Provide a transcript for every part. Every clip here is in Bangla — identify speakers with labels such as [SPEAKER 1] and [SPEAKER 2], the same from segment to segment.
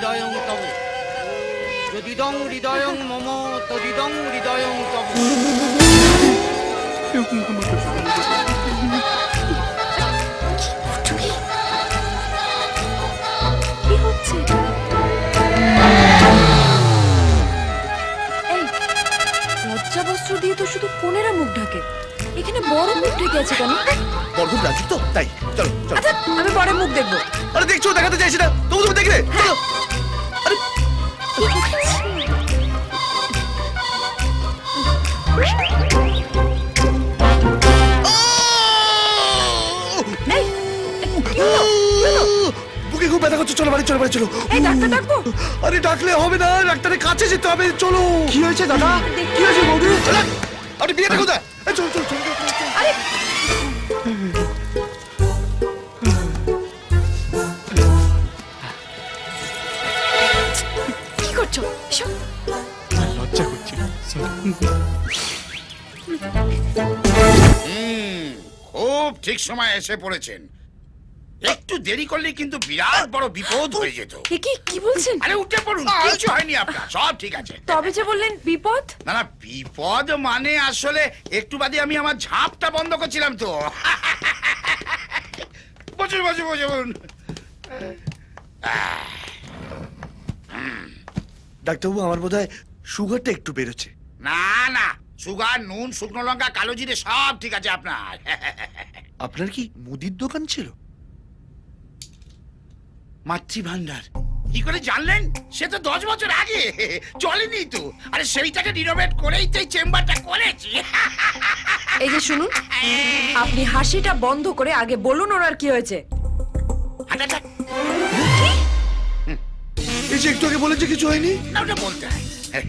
[SPEAKER 1] হৃদয়ং তব। যদিদং হৃদয়ং মম, তদিদং হৃদয়ং তব।
[SPEAKER 2] কি হচ্ছে লজ্জা বস্ত্র দিয়ে তো শুধু কোনেরা মুখ ঢাকে। এখানে বড় মুখ ঢেকে আছে কেন?
[SPEAKER 3] বরগুম রাজু তো তাই। চলো চলো।
[SPEAKER 2] আচ্ছা আমি পরে মুখ দেখব।
[SPEAKER 3] আরে দেখছ দেখাতে চাইছি না। তবু তুমি দেখলে? চলো। আরে? বুকে খুব ব্যথা করছে। চলো বাড়ি চলো বাড়ি চলো।
[SPEAKER 2] এই ডাক্তার ডাকবো?
[SPEAKER 3] আরে ডাকলে হবে না ডাক্তারের কাছে যেতে হবে। চলো। কি হয়েছে দাদা? কি হয়েছে বৌদি? আপনি বিয়েটা কোথায়? এই, চল চল চল চলো, চলো।
[SPEAKER 2] আরে কি করছ? এসব
[SPEAKER 4] লজ্জা করছি
[SPEAKER 5] হুম, খুব ঠিক সময় এসে পড়েছেন। একটু দেরি করলে কিন্তু বিরাট বড় বিপদ হয়ে যেত।
[SPEAKER 2] এ কি কি বলছেন?
[SPEAKER 5] আরে উঠে পড়ুন কিছু হয়নি আপনার সব ঠিক আছে।
[SPEAKER 2] তবে যে বললেন বিপদ?
[SPEAKER 5] না না বিপদ মানে আসলে একটু বাদে আমি আমার ঝাঁপটা বন্ধ করছিলাম তো। বসে বসুন বসুন বসুন।
[SPEAKER 3] ডাক্তারবাবু আমার বোধ হয় সুগারটা একটু বেরোচ্ছে।
[SPEAKER 5] না না সুগার নুন শুকনো লঙ্কা কালো জিরে সব ঠিক আছে আপনার।
[SPEAKER 3] আপনার কি মুদির দোকান ছিল?
[SPEAKER 5] মাতৃভান্ডার কি করে জানলেন? সে তো দশ বছর আগে। চলেনি তো। আরে সেইটাকে রিনোভেট করেই তো এই চেম্বারটা করেছি।
[SPEAKER 2] এই যে শুনুন আপনি হাসিটা বন্ধ করে আগে বলুন ওনার কি হয়েছে।
[SPEAKER 5] আচ্ছা, আচ্ছা,
[SPEAKER 3] এই যে একটু আগে বলেছে কিছু হয়নি।
[SPEAKER 5] না ওটা বলতে হয়। হ্যাঁ,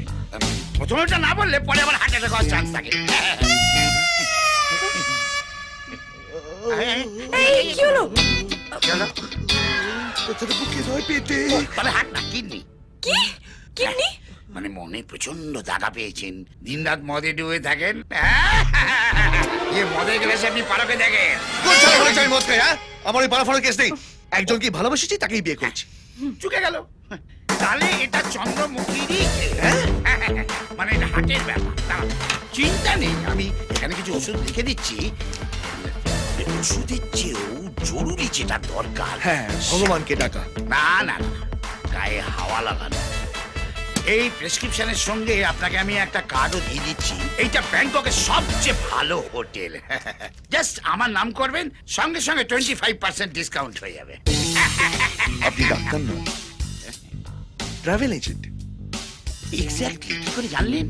[SPEAKER 5] প্রথমে ওটা না বললে পরে আবার হার্ট অ্যাটাক হওয়ার চান্স থাকে।
[SPEAKER 2] এই কি হলো?
[SPEAKER 3] কথাটা বুকে নয় পেটে
[SPEAKER 5] তবে হাট না কিডনি।
[SPEAKER 2] কি? কিডনি?
[SPEAKER 5] মানে মনে প্রচণ্ড দাগা পেয়েছেন। দিন রাত মদে ডুবে থাকেন। ইয়ে মদে গেলে আপনি পারকে দেখেন।
[SPEAKER 3] সালে বলেছে আমি মদ খাই হ্যাঁ? আমার ওই পাড়া ফাড়া কেস নেই। একজনকে ভালোবাসেছি তাকেই বিয়ে করেছি।
[SPEAKER 5] চুকে গেল। তাহলে এটা চন্দ্রমুখীরই হ্যাঁ? মানে এটা হাটের ব্যাপার। চিন্তা নেই। আমি এখানে কিছু ওষুধ লিখে দিচ্ছি। ওষুধের চেয়েও জরুরি যেটা দরকার
[SPEAKER 3] হ্যাঁ ভগবানকে ডাকা।
[SPEAKER 5] না না না গায়ে হাওয়া লাগানো। এই প্রেসক্রিপশনের সঙ্গে আপনাকে আমি একটা কার্ডও দিয়ে দিচ্ছি। এইটা ব্যাংককের সবচেয়ে ভালো হোটেল। জাস্ট আমার নাম করবেন সঙ্গে সঙ্গে টোয়েন্টি ফাইভ পার্সেন্ট ডিসকাউন্ট হয়ে যাবে।
[SPEAKER 3] আপনি ডাক্তার নন। ট্রাভেল এজেন্ট
[SPEAKER 5] এক্স্যাক্টলি কি করে জানলেন?